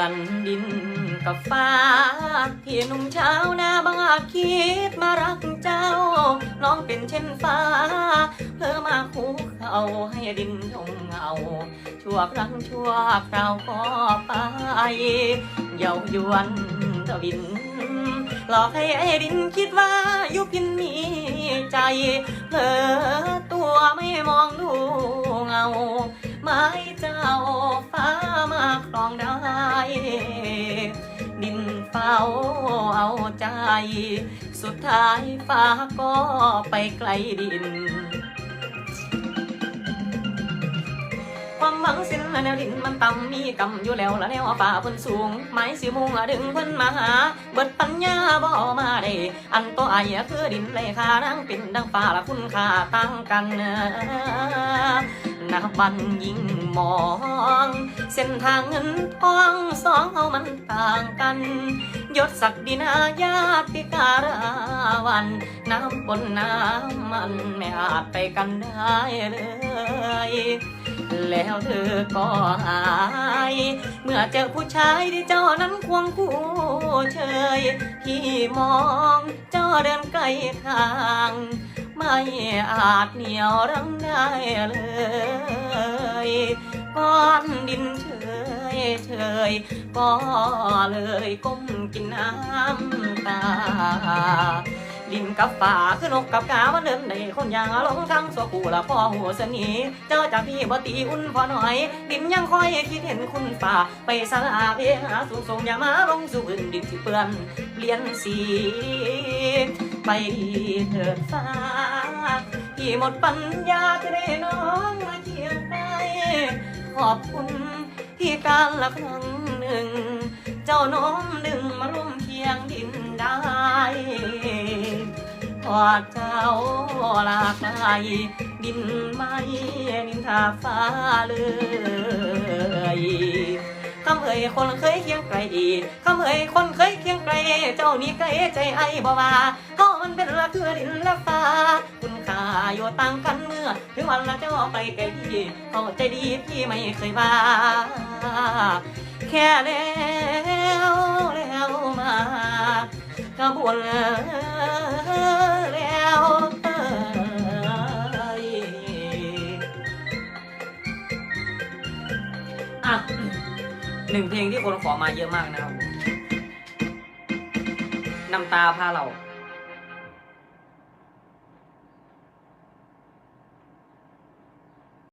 อนดินกับฟ้าที่หนุ่มเช้าวนาบังอาคิดมารักเจ้า น้องเป็นเช่นฟ้า เพื่อมาคูเขาให้ดินทงเงา ชั่วครั้งชั่วคราวก็ไปเยาวยวนทวินหลอกให้ไอ้ดินคิดว่ายุพินมีใจเผลอตัวไม่มองดูเงา ไม้เจ้า เฝ้าเอาใจ สุดท้ายฟ้าก็ไปไกลดิน ความหวังสิ้นแนวดินมันต่ำมีกำอยู่แล้วละแนวฟ้าเพิ่นสูง ไม้สิมุงดึงเพิ่นมาหา เบิดปัญญาบ่มาได้อันตัวไอ้คือดินเลยค่านั่งเป็นดังฟ้าละคุณค่าต่างกันนับวันยิ่งมอง เส้นทางเงินทองสองเอามันต่างกัน ยศศักดินาญาติการาวัน น้ำปนน้ำมันไม่อาจไปกันได้เลย แล้วเธอก็หาย เมื่อเจอผู้ชายที่เจ้านั้นควงคู่เชยที่มองเจ้าเดินไกลทาง ไม่อาจเหนียวรั้งได้เลย อนดินเฉยเฉยก็เลยก้มกินน้ำตาดินกับป่าคือนกกับกามันเดินในคนอย่างลงทางสัวกูละพ่อหัวสนีเจ้าจากพี่บ่ตีอุ่นพอหน่อยดินยังคอยคิดเห็นคุณป่าไปสลาเพหาสูงส่งอย่ามาลงสู่อื่นดินที่เปื้อนเปลี่ยนสีไปเถิดฟ้า ที่หมดปัญญาจะได้น้องมาเคียงไปขอบคุณที่การละครั้งหนึ่ง เจ้าน้อมดึงมาร่วมเคียงดินได้พอดเจ้าลากหลายดินไม่นินทาฟ้าเลยคำเอ่ยคนเคยเคียงไกลคำเอ่ยคนเคยเคียงไกล เจ้านี่ไกลใจไอ้บ่ว่าเฮามันเป็นละคือดินและฟ้า อยู่ต่างกันเมื่อ ถึงวันละเจ้าไปไกลพี่เขาใจดีพี่ไม่เคยว่าแค่แล้วแล้วมากระบวนแล้วอ่ยอะหนึ่งเพลงที่คนขอมาเยอะมากนะครับน้ำตาพาเรา